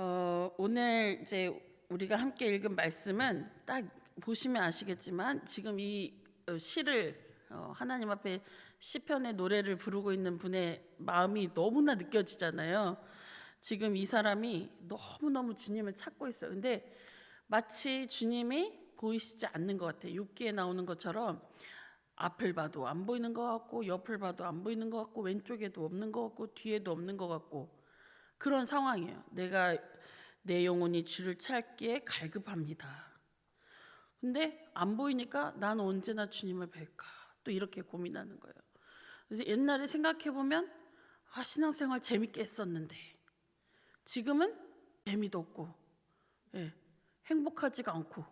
어, 오늘 이제 우리가 함께 읽은 말씀은 딱 보시면 아시겠지만 지금 이 어, 시를 어, 하나님 앞에 시편의 노래를 부르고 있는 분의 마음이 너무나 느껴지잖아요. 지금 이 사람이 너무너무 주님을 찾고 있어요. 근데 마치 주님이 보이시지 않는 것 같아요. 6기에 나오는 것처럼 앞을 봐도 안 보이는 것 같고 옆을 봐도 안 보이는 것 같고 왼쪽에도 없는 것 같고 뒤에도 없는 것 같고 그런 상황이에요. 내가 내 영혼이 주를 찾기에 갈급합니다. 근데 안 보이니까 난 언제나 주님을 뵐까? 또 이렇게 고민하는 거예요. 그래서 옛날에 생각해 보면 아, 신앙생활 재밌게 했었는데 지금은 재미도 없고 예, 행복하지가 않고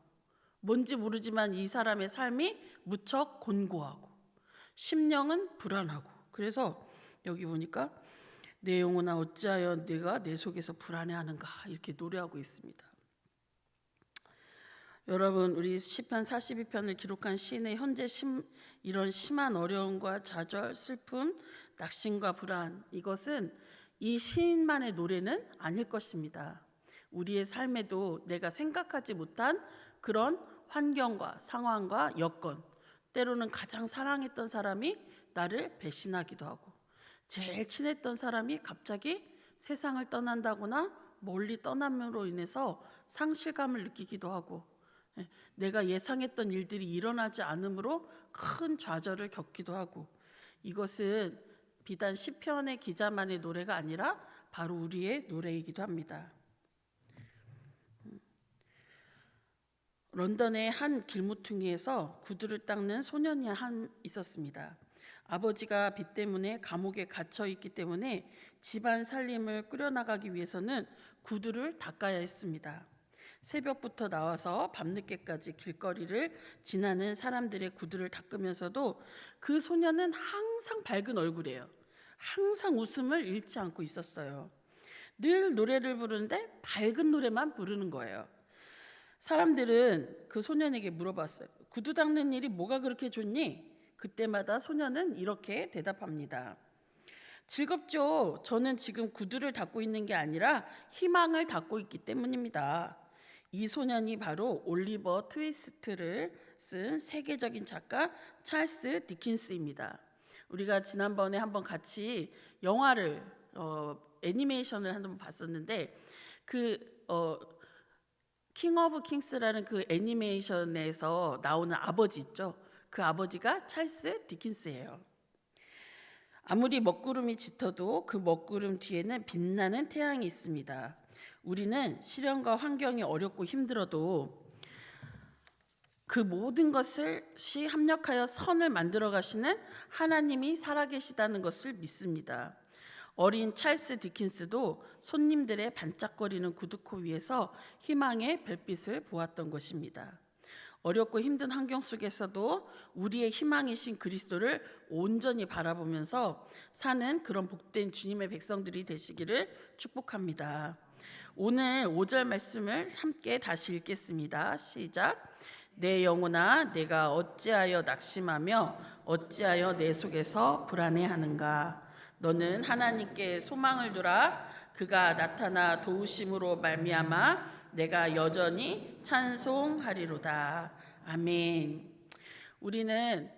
뭔지 모르지만 이 사람의 삶이 무척 곤고하고 심령은 불안하고 그래서 여기 보니까 내 영혼아 어찌하여 내가 내 속에서 불안해하는가 이렇게 노래하고 있습니다. 여러분 우리 시편 42편을 기록한 시인의 현재 심, 이런 심한 어려움과 좌절, 슬픔, 낙심과 불안 이것은 이 시인만의 노래는 아닐 것입니다. 우리의 삶에도 내가 생각하지 못한 그런 환경과 상황과 여건, 때로는 가장 사랑했던 사람이 나를 배신하기도 하고, 제일 친했던 사람이 갑자기 세상을 떠난다거나 멀리 떠남으로 인해서 상실감을 느끼기도 하고, 예, 내가 예상했던 일들이 일어나지 않으므로 큰 좌절을 겪기도 하고, 이것은 비단 시편의 기자만의 노래가 아니라 바로 우리의 노래이기도 합니다. 런던의 한 길모퉁이에서 구두를 닦는 소년이 한 있었습니다. 아버지가 빚 때문에 감옥에 갇혀 있기 때문에 집안 살림을 꾸려나가기 위해서는 구두를 닦아야 했습니다. 새벽부터 나와서 밤늦게까지 길거리를 지나는 사람들의 구두를 닦으면서도 그 소년은 항상 밝은 얼굴이에요. 항상 웃음을 잃지 않고 있었어요. 늘 노래를 부르는데 밝은 노래만 부르는 거예요. 사람들은 그 소년에게 물어봤어요. 구두 닦는 일이 뭐가 그렇게 좋니? 그때마다 소년은 이렇게 대답합니다. 즐겁죠. 저는 지금 구두를 닦고 있는 게 아니라 희망을 닦고 있기 때문입니다. 이 소년이 바로 올리버 트위스트를 쓴 세계적인 작가 찰스 디킨스입니다. 우리가 지난번에 한번 같이 영화를 어, 애니메이션을 한번 봤었는데 그 어, 킹 오브 킹스라는 그 애니메이션에서 나오는 아버지 있죠. 그 아버지가 찰스 디킨스예요. 아무리 먹구름이 짙어도 그 먹구름 뒤에는 빛나는 태양이 있습니다. 우리는 시련과 환경이 어렵고 힘들어도 그 모든 것을 시 합력하여 선을 만들어 가시는 하나님이 살아계시다는 것을 믿습니다. 어린 찰스 디킨스도 손님들의 반짝거리는 구두코 위에서 희망의 별빛을 보았던 것입니다. 어렵고 힘든 환경 속에서도 우리의 희망이신 그리스도를 온전히 바라보면서 사는 그런 복된 주님의 백성들이 되시기를 축복합니다. 오늘 5절 말씀을 함께 다시 읽겠습니다. 시작. 내 영혼아 내가 어찌하여 낙심하며 어찌하여 내 속에서 불안해하는가 너는 하나님께 소망을 두라 그가 나타나 도우심으로 말미암아 내가 여전히 찬송하리로다 아멘 우리는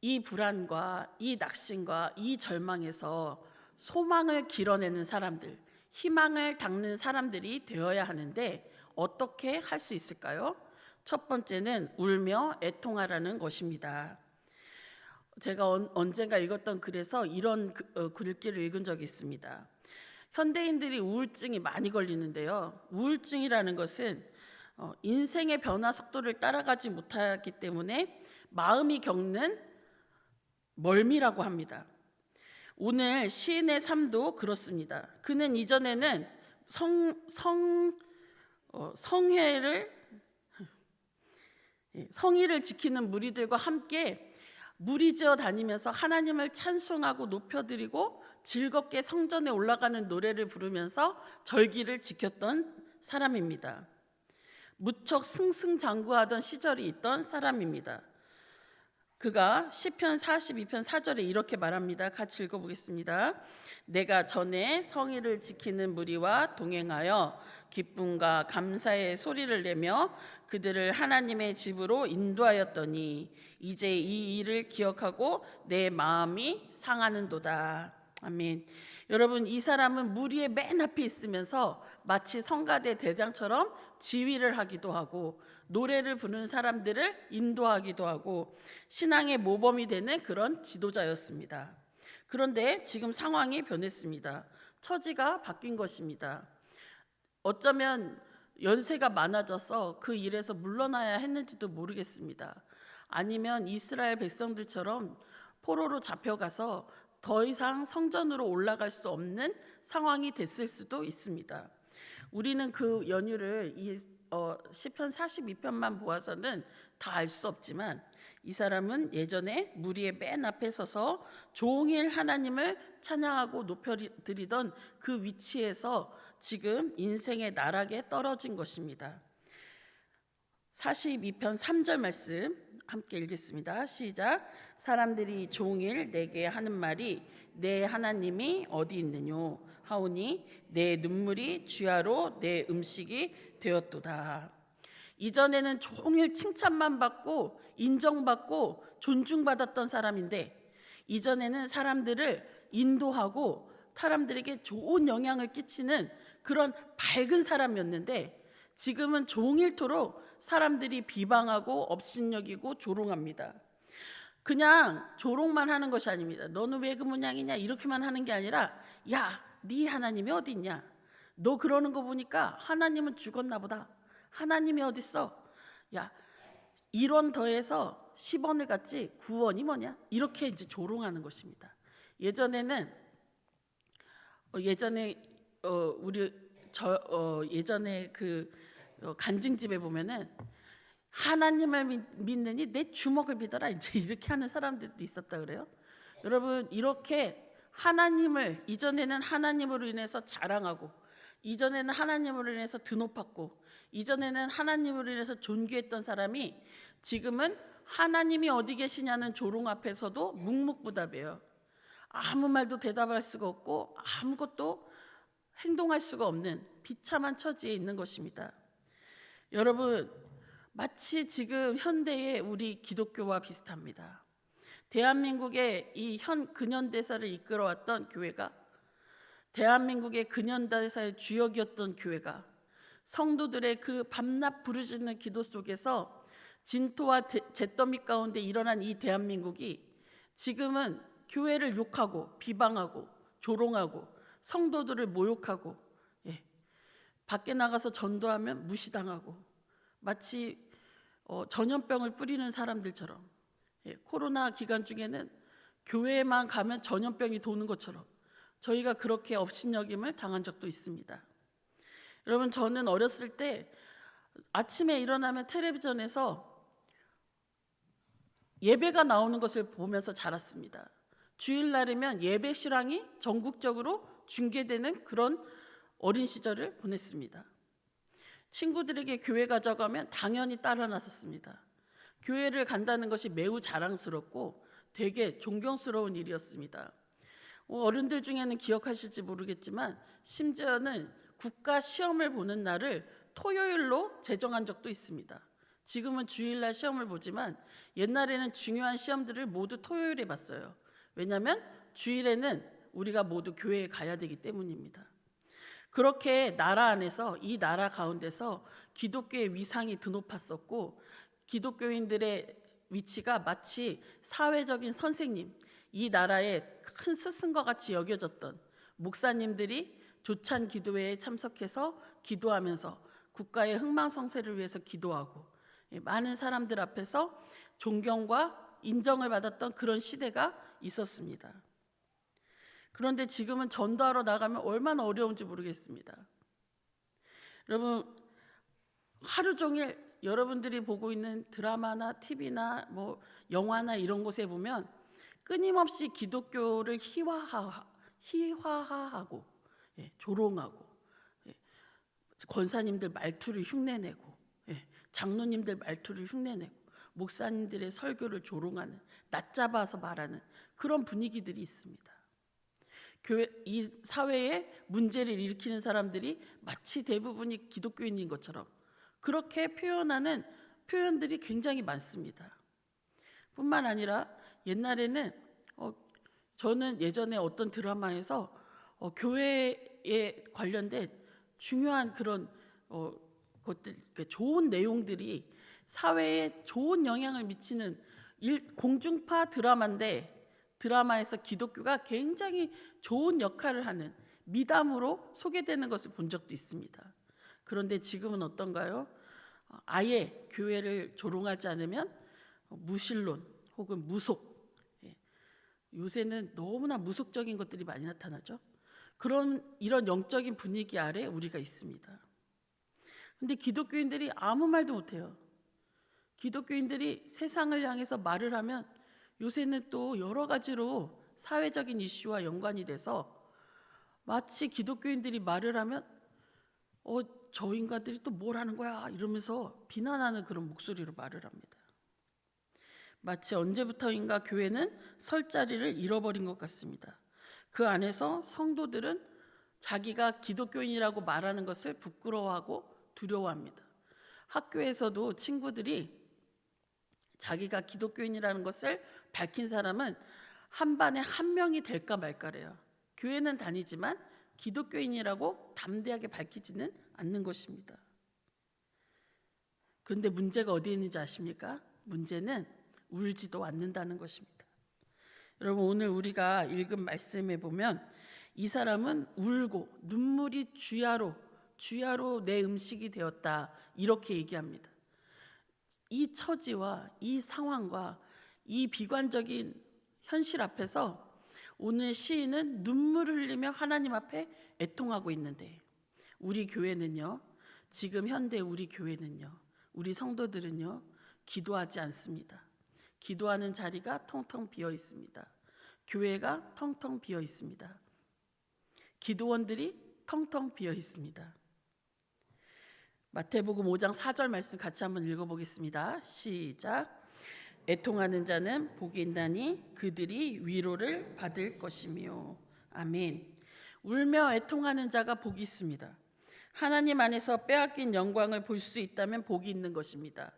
이 불안과 이 낙심과 이 절망에서 소망을 길어내는 사람들 희망을 닦는 사람들이 되어야 하는데 어떻게 할 수 있을까요? 첫 번째는 울며 애통하라는 것입니다. 제가 언젠가 읽었던 글에서 이런 어, 글귀를 읽은 적이 있습니다. 현대인들이 우울증이 많이 걸리는데요. 우울증이라는 것은 어, 인생의 변화 속도를 따라가지 못하기 때문에 마음이 겪는 멀미라고 합니다. 오늘 시인의 삶도 그렇습니다. 그는 이전에는 성, 성, 어, 성회를 예, 성의를 지키는 무리들과 함께 무리지어 다니면서 하나님을 찬송하고 높여드리고 즐겁게 성전에 올라가는 노래를 부르면서 절기를 지켰던 그가 시편 42편 4절에 이렇게 말합니다. 같이 읽어 보겠습니다. 내가 전에 성의를 지키는 무리와 동행하여 기쁨과 감사의 소리를 내며 그들을 하나님의 집으로 인도하였더니 이제 이 일을 기억하고 내 마음이 상하는도다. 아멘. 여러분 이 사람은 무리의 맨 앞에 있으면서 마치 성가대 대장처럼 지휘를 하기도 하고 노래를 부르는 사람들을 인도하기도 하고 신앙의 모범이 되는 그런 지도자였습니다. 그런데 지금 상황이 변했습니다. 처지가 바뀐 것입니다. 어쩌면 연세가 많아져서 그 일에서 물러나야 했는지도 모르겠습니다. 아니면 이스라엘 백성들처럼 포로로 잡혀가서 더 이상 성전으로 올라갈 수 없는 상황이 됐을 수도 있습니다. 우리는 그 연유를 이 어, 시편 42편만 보아서는 다 알 수 없지만 이 사람은 예전에 무리의 맨 앞에 서서 종일 하나님을 찬양하고 높여드리던 그 위치에서 지금 인생의 나락에 떨어진 것입니다. 42편 3절 말씀 함께 읽겠습니다. 시작. 사람들이 종일 내게 하는 말이 내 하나님이 어디 있느뇨 하오니 내 눈물이 주야로 내 음식이 되었도다. 이전에는 종일 칭찬만 받고 인정받고 존중받았던 사람인데 이전에는 사람들을 인도하고 사람들에게 좋은 영향을 끼치는 그런 밝은 사람이었는데 지금은 종일토록 사람들이 비방하고 업신여기고 조롱합니다. 그냥 조롱만 하는 것이 아닙니다. 너는 왜 그 모양이냐 이렇게만 하는 게 아니라 야, 네 하나님이 어디 있냐? 너 그러는 거 보니까 하나님은 죽었나 보다. 하나님이 어디 있어? 야, 1원 더해서 10원을 갖지 9원이 뭐냐? 이렇게 이제 조롱하는 것입니다. 예전에는 어, 예전에 어, 우리 저 어, 예전에 그 어, 간증집에 보면은 하나님을 믿, 믿느니 내 주먹을 믿어라 이제 이렇게 하는 사람들도 있었다 그래요. 여러분 이렇게 하나님을 이전에는 하나님으로 인해서 자랑하고 이전에는 하나님으로 인해서 드높았고 이전에는 하나님으로 인해서 존귀했던 사람이 지금은 하나님이 어디 계시냐는 조롱 앞에서도 묵묵부답해요. 아무 말도 대답할 수가 없고 아무것도 행동할 수가 없는 비참한 처지에 있는 것입니다. 여러분 마치 지금 현대의 우리 기독교와 비슷합니다. 대한민국의 이 현 근현대사를 이끌어왔던 교회가 대한민국의 근현대사의 주역이었던 교회가 성도들의 그 밤낮 부르짖는 기도 속에서 진토와 잿더미 가운데 일어난 이 대한민국이 지금은 교회를 욕하고 비방하고 조롱하고 성도들을 모욕하고 예, 밖에 나가서 전도하면 무시당하고 마치 어, 전염병을 뿌리는 사람들처럼 예, 코로나 기간 중에는 교회에만 가면 전염병이 도는 것처럼 저희가 그렇게 업신여김을 당한 적도 있습니다. 여러분 저는 어렸을 때 아침에 일어나면 텔레비전에서 예배가 나오는 것을 보면서 자랐습니다. 주일날이면 예배 실황이 전국적으로 중계되는 그런 어린 시절을 보냈습니다. 친구들에게 교회 가자고 하면 당연히 따라 나섰습니다. 교회를 간다는 것이 매우 자랑스럽고 되게 존경스러운 일이었습니다. 어, 어른들 중에는 기억하실지 모르겠지만 심지어는 국가 시험을 보는 날을 토요일로 제정한 적도 있습니다. 지금은 주일날 시험을 보지만 옛날에는 중요한 시험들을 모두 토요일에 봤어요. 왜냐하면 주일에는 우리가 모두 교회에 가야 되기 때문입니다. 그렇게 나라 안에서 이 나라 가운데서 기독교의 위상이 드높았었고 기독교인들의 위치가 마치 사회적인 선생님, 이 나라의 큰 스승과 같이 여겨졌던 목사님들이 조찬 기도회에 참석해서 기도하면서 국가의 흥망성쇠를 위해서 기도하고 예, 많은 사람들 앞에서 존경과 인정을 받았던 그런 시대가 있었습니다. 그런데 지금은 전도하러 나가면 얼마나 어려운지 모르겠습니다. 여러분 하루 종일 여러분들이 보고 있는 드라마나 TV나 뭐 영화나 이런 곳에 보면 끊임없이 기독교를 희화화, 희화화하고 예, 조롱하고 예, 권사님들 말투를 흉내내고 예, 장로님들 말투를 흉내내고 목사님들의 설교를 조롱하는 낮잡아서 말하는 그런 분위기들이 있습니다. 교회 이 사회에 문제를 일으키는 사람들이 마치 대부분이 기독교인인 것처럼 그렇게 표현하는 표현들이 굉장히 많습니다. 뿐만 아니라 옛날에는 어, 저는 예전에 어떤 드라마에서 어, 교회에 관련된 중요한 그런 어, 것들 그 좋은 내용들이 사회에 좋은 영향을 미치는 일, 공중파 드라마인데 드라마에서 기독교가 굉장히 좋은 역할을 하는 미담으로 소개되는 것을 본 적도 있습니다. 그런데 지금은 어떤가요? 어, 아예 교회를 조롱하지 않으면 무신론 혹은 무속. 예. 요새는 너무나 무속적인 것들이 많이 나타나죠. 그런 이런 영적인 분위기 아래 우리가 있습니다. 근데 기독교인들이 아무 말도 못해요. 기독교인들이 세상을 향해서 말을 하면 요새는 또 여러 가지로 사회적인 이슈와 연관이 돼서 마치 기독교인들이 말을 하면 어, 저 인간들이 또 뭘 하는 거야 이러면서 비난하는 그런 목소리로 말을 합니다. 마치 언제부터인가 교회는 설 자리를 잃어버린 것 같습니다. 그 안에서 성도들은 자기가 기독교인이라고 말하는 것을 부끄러워하고 두려워합니다. 학교에서도 친구들이 자기가 기독교인이라는 것을 밝힌 사람은 한 반에 한 명이 될까 말까래요. 교회는 다니지만 기독교인이라고 담대하게 밝히지는 않는 것입니다. 그런데 문제가 어디에 있는지 아십니까? 문제는 울지도 않는다는 것입니다. 여러분 오늘 우리가 읽은 말씀에 보면 이 사람은 울고 눈물이 주야로 주야로 내 음식이 되었다 이렇게 얘기합니다. 이 처지와 이 상황과 이 비관적인 현실 앞에서 오늘 시인은 눈물을 흘리며 하나님 앞에 애통하고 있는데 우리 교회는요. 지금 현대 우리 교회는요. 우리 성도들은요. 기도하지 않습니다. 기도하는 자리가 텅텅 비어 있습니다. 교회가 텅텅 비어 있습니다. 기도원들이 텅텅 비어 있습니다. 마태복음 5장 4절 말씀 같이 한번 읽어보겠습니다. 시작. 애통하는 자는 복이 있나니 그들이 위로를 받을 것이며 아멘. 울며 애통하는 자가 복이 있습니다. 하나님 안에서 빼앗긴 영광을 볼 수 있다면 복이 있는 것입니다.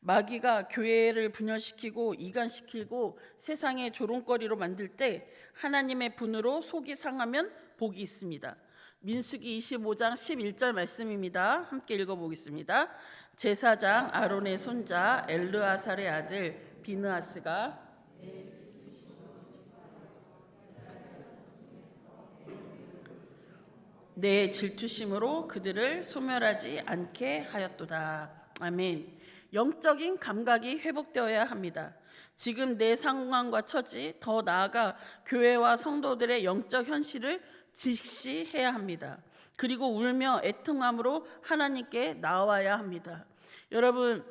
마귀가 교회를 분열시키고 이간시키고 세상의 조롱거리로 만들 때 하나님의 분으로 속이 상하면 복이 있습니다. 민수기 25장 11절 말씀입니다. 함께 읽어보겠습니다. 제사장 아론의 손자 엘르아살의 아들 비느하스가 내 질투심으로 그들을 소멸하지 않게 하였도다. 아멘. 영적인 감각이 회복되어야 합니다. 지금 내 상황과 처지, 더 나아가 교회와 성도들의 영적 현실을 직시해야 합니다. 그리고 울며 애통함으로 하나님께 나와야 합니다. 여러분,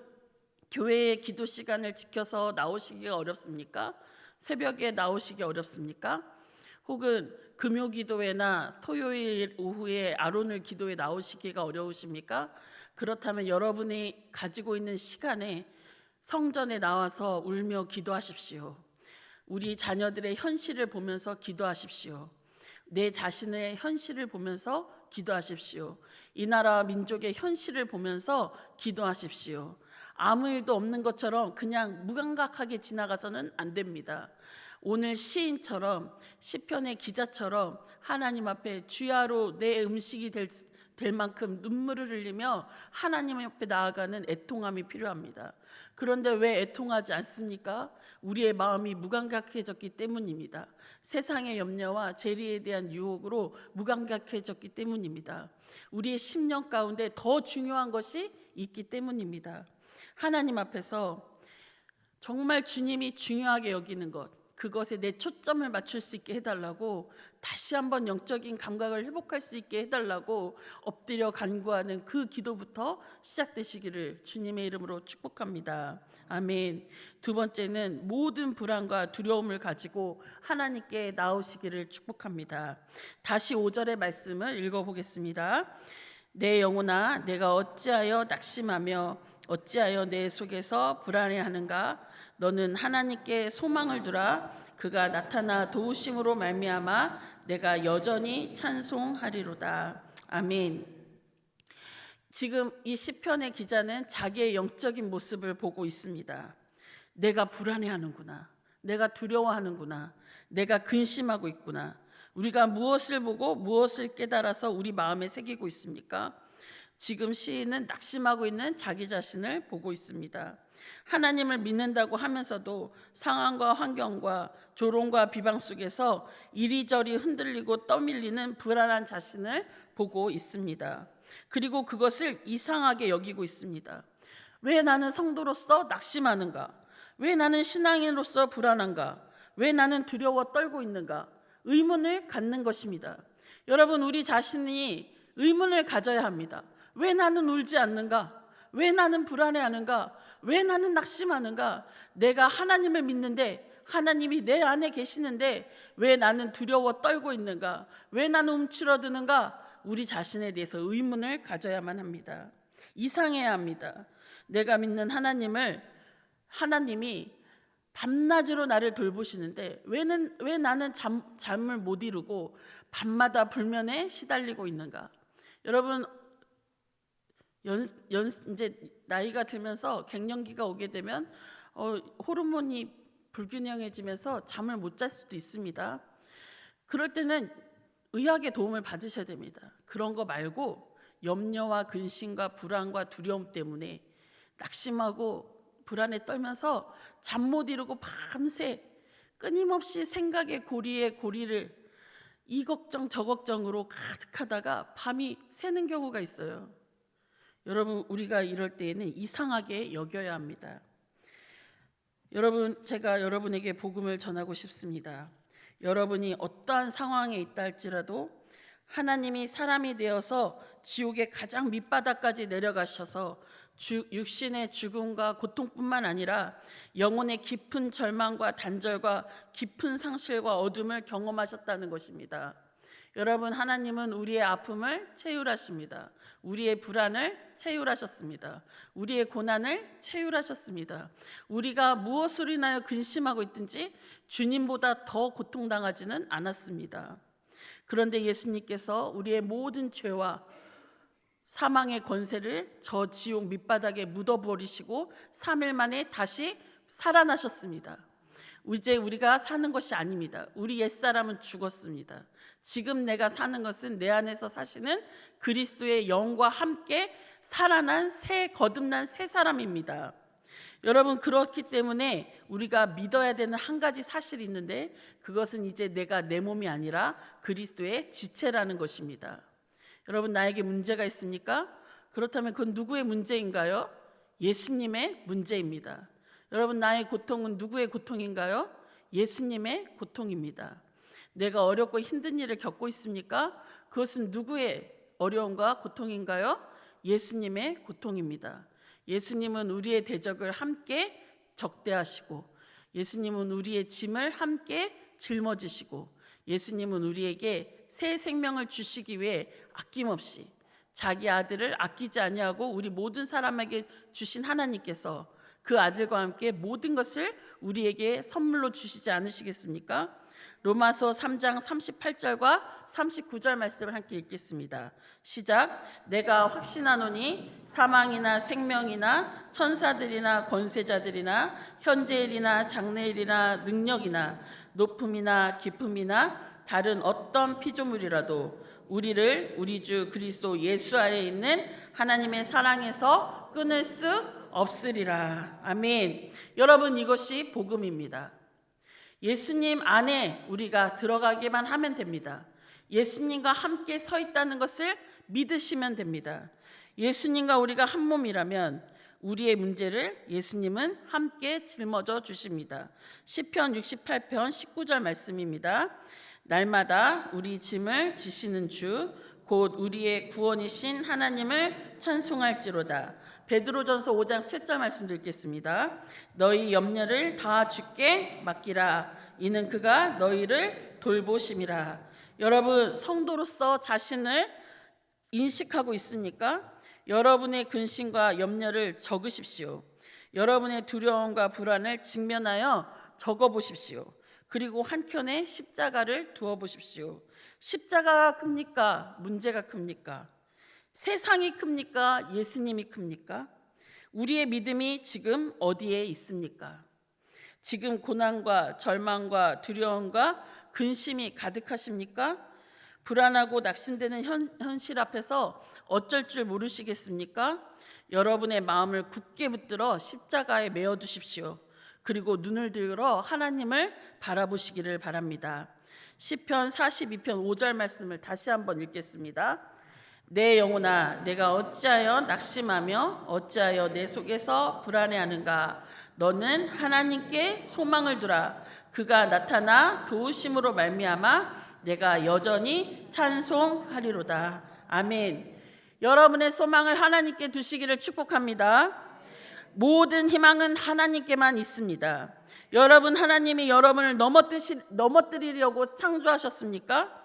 교회의 기도 시간을 지켜서 나오시기가 어렵습니까? 새벽에 나오시기 어렵습니까? 혹은 금요 기도회나 토요일 오후에 아론을 기도에 나오시기가 어려우십니까? 그렇다면 여러분이 가지고 있는 시간에 성전에 나와서 울며 기도하십시오. 우리 자녀들의 현실을 보면서 기도하십시오. 내 자신의 현실을 보면서 기도하십시오. 이 나라 민족의 현실을 보면서 기도하십시오. 아무 일도 없는 것처럼 그냥 무감각하게 지나가서는 안 됩니다. 오늘 시인처럼 시편의 기자처럼 하나님 앞에 주야로 내 음식이 될, 될 만큼 눈물을 흘리며 하나님 앞에 나아가는 애통함이 필요합니다. 그런데 왜 애통하지 않습니까? 우리의 마음이 무감각해졌기 때문입니다. 세상의 염려와 재리에 대한 유혹으로 무감각해졌기 때문입니다. 우리의 심령 가운데 더 중요한 것이 있기 때문입니다. 하나님 앞에서 정말 주님이 중요하게 여기는 것, 그것에 내 초점을 맞출 수 있게 해달라고 다시 한번 영적인 감각을 회복할 수 있게 해달라고 엎드려 간구하는 그 기도부터 시작되시기를 주님의 이름으로 축복합니다. 아멘. 두 번째는 모든 불안과 두려움을 가지고 하나님께 나오시기를 축복합니다. 다시 5절의 말씀을 읽어보겠습니다. 내 영혼아, 내가 어찌하여 낙심하며 어찌하여 내 속에서 불안해하는가 너는 하나님께 소망을 두라 그가 나타나 도우심으로 말미암아 내가 여전히 찬송하리로다 아멘. 지금 이 시편의 기자는 자기의 영적인 모습을 보고 있습니다. 내가 불안해하는구나. 내가 두려워하는구나. 내가 근심하고 있구나. 우리가 무엇을 보고 무엇을 깨달아서 우리 마음에 새기고 있습니까? 지금 시인은 낙심하고 있는 자기 자신을 보고 있습니다. 하나님을 믿는다고 하면서도 상황과 환경과 조롱과 비방 속에서 이리저리 흔들리고 떠밀리는 불안한 자신을 보고 있습니다. 그리고 그것을 이상하게 여기고 있습니다. 왜 나는 성도로서 낙심하는가? 왜 나는 신앙인으로서 불안한가? 왜 나는 두려워 떨고 있는가? 의문을 갖는 것입니다. 여러분, 우리 자신이 의문을 가져야 합니다. 왜 나는 울지 않는가? 왜 나는 불안해하는가? 왜 나는 낙심하는가? 내가 하나님을 믿는데 하나님이 내 안에 계시는데 왜 나는 두려워 떨고 있는가? 왜 나는 움츠러드는가? 우리 자신에 대해서 의문을 가져야만 합니다. 이상해야 합니다. 내가 믿는 하나님을 하나님이 밤낮으로 나를 돌보시는데 왜는 왜 나는 잠, 잠을 못 이루고 밤마다 불면에 시달리고 있는가? 여러분 연, 연 이제 나이가 들면서 갱년기가 오게 되면 어, 호르몬이 불균형해지면서 잠을 못 잘 수도 있습니다. 그럴 때는 의학의 도움을 받으셔야 됩니다. 그런 거 말고 염려와 근심과 불안과 두려움 때문에 낙심하고 불안에 떨면서 잠 못 이루고 밤새 끊임없이 생각의 고리에 고리를 이 걱정 저 걱정으로 가득하다가 밤이 새는 경우가 있어요. 여러분 우리가 이럴 때에는 이상하게 여겨야 합니다. 여러분 제가 여러분에게 복음을 전하고 싶습니다. 여러분이 어떠한 상황에 있다 할지라도 하나님이 사람이 되어서 지옥의 가장 밑바닥까지 내려가셔서 주, 육신의 죽음과 고통뿐만 아니라 영혼의 깊은 절망과 단절과 깊은 상실과 어둠을 경험하셨다는 것입니다. 여러분 하나님은 우리의 아픔을 채율하십니다. 우리의 불안을 채율하셨습니다. 우리의 고난을 채율하셨습니다. 우리가 무엇을 인하여 근심하고 있든지 주님보다 더 고통당하지는 않았습니다. 그런데 예수님께서 우리의 모든 죄와 사망의 권세를 저 지옥 밑바닥에 묻어버리시고 3일 만에 다시 살아나셨습니다. 이제 우리가 사는 것이 아닙니다. 우리 옛사람은 죽었습니다. 지금 내가 사는 것은 내 안에서 사시는 그리스도의 영과 함께 살아난 새 거듭난 새 사람입니다. 여러분 그렇기 때문에 우리가 믿어야 되는 한 가지 사실이 있는데 그것은 이제 내가 내 몸이 아니라 그리스도의 지체라는 것입니다. 여러분 나에게 문제가 있습니까? 그렇다면 그건 누구의 문제인가요? 예수님의 문제입니다. 여러분 나의 고통은 누구의 고통인가요? 예수님의 고통입니다. 내가 어렵고 힘든 일을 겪고 있습니까? 그것은 누구의 어려움과 고통인가요? 예수님의 고통입니다. 예수님은 우리의 대적을 함께 적대하시고 예수님은 우리의 짐을 함께 짊어지시고 예수님은 우리에게 새 생명을 주시기 위해 아낌없이 자기 아들을 아끼지 아니하고 우리 모든 사람에게 주신 하나님께서 그 아들과 함께 모든 것을 우리에게 선물로 주시지 않으시겠습니까? 로마서 3장 38절과 39절 말씀을 함께 읽겠습니다. 시작. 내가 확신하노니 사망이나 생명이나 천사들이나 권세자들이나 현재일이나 장래일이나 능력이나 높음이나 깊음이나 다른 어떤 피조물이라도 우리를 우리 주 그리스도 예수 안에 있는 하나님의 사랑에서 끊을 수 없으리라. 아멘. 여러분 이것이 복음입니다. 예수님 안에 우리가 들어가기만 하면 됩니다. 예수님과 함께 서 있다는 것을 믿으시면 됩니다. 예수님과 우리가 한 몸이라면 우리의 문제를 예수님은 함께 짊어져 주십니다. 시편 68편 19절 말씀입니다. 날마다 우리 짐을 지시는 주 곧 우리의 구원이신 하나님을 찬송할지로다. 베드로전서 5장 7절 말씀 드리겠습니다. 너희 염려를 다 주께 맡기라. 이는 그가 너희를 돌보심이라. 여러분 성도로서 자신을 인식하고 있습니까? 여러분의 근심과 염려를 적으십시오. 여러분의 두려움과 불안을 직면하여 적어 보십시오. 그리고 한켠에 십자가를 두어 보십시오. 십자가가 큽니까? 문제가 큽니까? 세상이 큽니까? 예수님이 큽니까? 우리의 믿음이 지금 어디에 있습니까? 지금 고난과 절망과 두려움과 근심이 가득하십니까? 불안하고 낙심되는 현, 현실 앞에서 어쩔 줄 모르시겠습니까? 여러분의 마음을 굳게 붙들어 십자가에 메어 두십시오. 그리고 눈을 들어 하나님을 바라보시기를 바랍니다. 시편 42편 5절 말씀을 다시 한번 읽겠습니다. 내 영혼아 내가 어찌하여 낙심하며 어찌하여 내 속에서 불안해하는가? 너는 하나님께 소망을 두라. 그가 나타나 도우심으로 말미암아 내가 여전히 찬송하리로다. 아멘. 여러분의 소망을 하나님께 두시기를 축복합니다. 모든 희망은 하나님께만 있습니다. 여러분 하나님이 여러분을 넘어뜨시, 넘어뜨리려고 창조하셨습니까?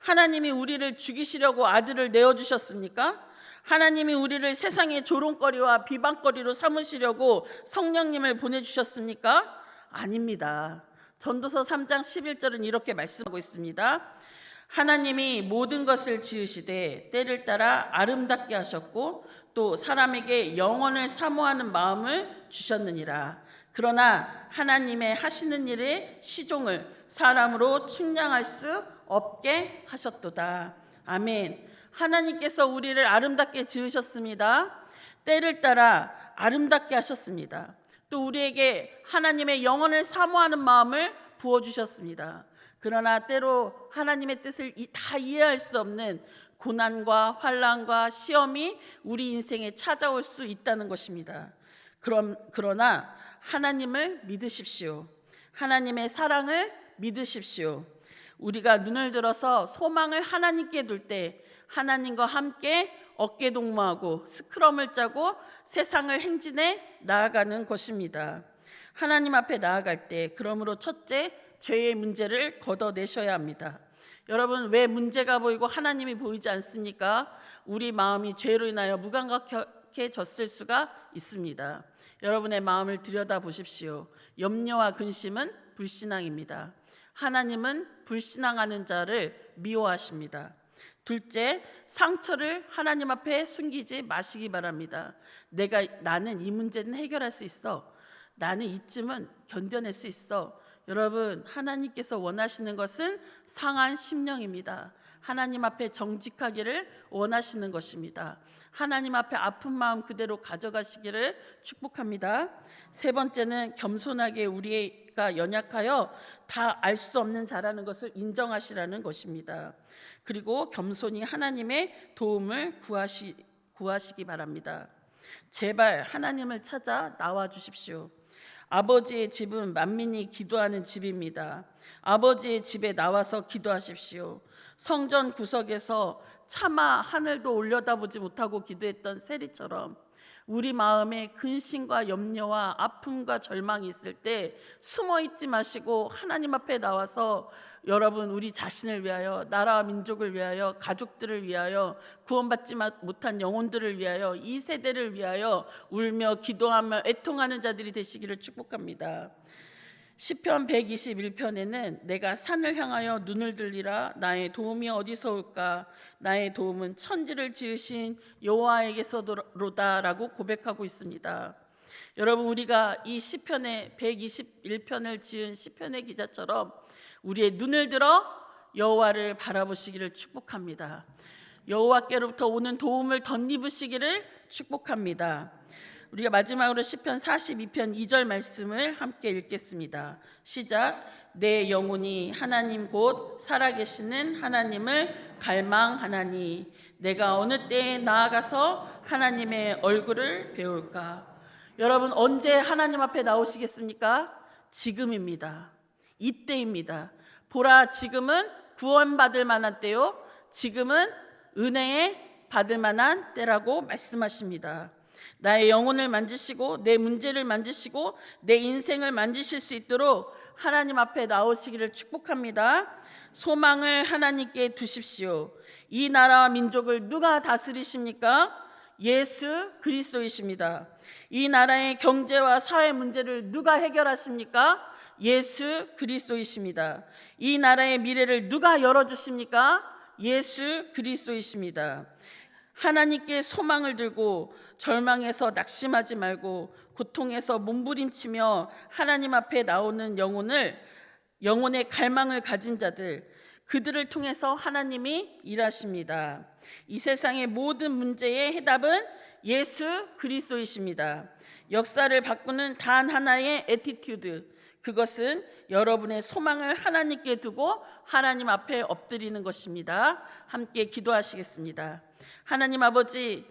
하나님이 우리를 죽이시려고 아들을 내어 주셨습니까? 하나님이 우리를 세상의 조롱거리와 비방거리로 삼으시려고 성령님을 보내 주셨습니까? 아닙니다. 전도서 3장 11절은 이렇게 말씀하고 있습니다. 하나님이 모든 것을 지으시되 때를 따라 아름답게 하셨고 또 사람에게 영원을 사모하는 마음을 주셨느니라. 그러나 하나님의 하시는 일의 시종을 사람으로 측량할 수 없게 하셨도다. 아멘. 하나님께서 우리를 아름답게 지으셨습니다. 때를 따라 아름답게 하셨습니다. 또 우리에게 하나님의 영혼을 사모하는 마음을 부어 주셨습니다. 그러나 때로 하나님의 뜻을 이- 다 이해할 수 없는 고난과 환란과 시험이 우리 인생에 찾아올 수 있다는 것입니다. 그럼 그러나 하나님을 믿으십시오. 하나님의 사랑을 믿으십시오. 우리가 눈을 들어서 소망을 하나님께 둘 때 하나님과 함께 어깨 동무하고 스크럼을 짜고 세상을 행진해 나아가는 것입니다. 하나님 앞에 나아갈 때 그러므로 첫째 죄의 문제를 걷어내셔야 합니다. 여러분 왜 문제가 보이고 하나님이 보이지 않습니까? 우리 마음이 죄로 인하여 무감각해졌을 수가 있습니다. 여러분의 마음을 들여다 보십시오. 염려와 근심은 불신앙입니다. 하나님은 불신앙하는 자를 미워하십니다. 둘째, 상처를 하나님 앞에 숨기지 마시기 바랍니다. 내가 나는 이 문제는 해결할 수 있어. 나는 이쯤은 견뎌낼 수 있어. 여러분, 하나님께서 원하시는 것은 상한 심령입니다. 하나님 앞에 정직하기를 원하시는 것입니다. 하나님 앞에 아픈 마음 그대로 가져가시기를 축복합니다. 세 번째는 겸손하게 우리 가 연약하여 다 알 수 없는 자라는 것을 인정하시라는 것입니다. 그리고 겸손히 하나님의 도움을 구하시, 구하시기 바랍니다. 제발 하나님을 찾아 나와 주십시오. 아버지의 집은 만민이 기도하는 집입니다. 아버지의 집에 나와서 기도하십시오. 성전 구석에서 차마 하늘도 올려다보지 못하고 기도했던 세리처럼 우리 마음에 근심과 염려와 아픔과 절망이 있을 때 숨어 있지 마시고 하나님 앞에 나와서 여러분 우리 자신을 위하여 나라와 민족을 위하여 가족들을 위하여 구원받지 못한 영혼들을 위하여 이 세대를 위하여 울며 기도하며 애통하는 자들이 되시기를 축복합니다. 시편 121편에는 내가 산을 향하여 눈을 들리라 나의 도움이 어디서 올까 나의 도움은 천지를 지으신 여호와에게서로다라고 고백하고 있습니다. 여러분 우리가 이 시편의 121편을 지은 시편의 기자처럼 우리의 눈을 들어 여호와를 바라보시기를 축복합니다. 여호와께로부터 오는 도움을 덧입으시기를 축복합니다. 우리가 마지막으로 시편 42편 2절 말씀을 함께 읽겠습니다. 시작. 내 영혼이 하나님 곧 살아계시는 하나님을 갈망하나니 내가 어느 때에 나아가서 하나님의 얼굴을 배울까? 여러분 언제 하나님 앞에 나오시겠습니까? 지금입니다. 이때입니다. 보라 지금은 구원받을 만한 때요. 지금은 은혜에 받을 만한 때라고 말씀하십니다. 나의 영혼을 만지시고 내 문제를 만지시고 내 인생을 만지실 수 있도록 하나님 앞에 나오시기를 축복합니다. 소망을 하나님께 두십시오. 이 나라와 민족을 누가 다스리십니까? 예수 그리스도이십니다. 이 나라의 경제와 사회 문제를 누가 해결하십니까? 예수 그리스도이십니다. 이 나라의 미래를 누가 열어 주십니까? 예수 그리스도이십니다. 하나님께 소망을 들고 절망에서 낙심하지 말고 고통에서 몸부림치며 하나님 앞에 나오는 영혼을 영혼의 갈망을 가진 자들 그들을 통해서 하나님이 일하십니다. 이 세상의 모든 문제의 해답은 예수 그리스도이십니다. 역사를 바꾸는 단 하나의 에티튜드 그것은 여러분의 소망을 하나님께 두고 하나님 앞에 엎드리는 것입니다. 함께 기도하시겠습니다. 하나님 아버지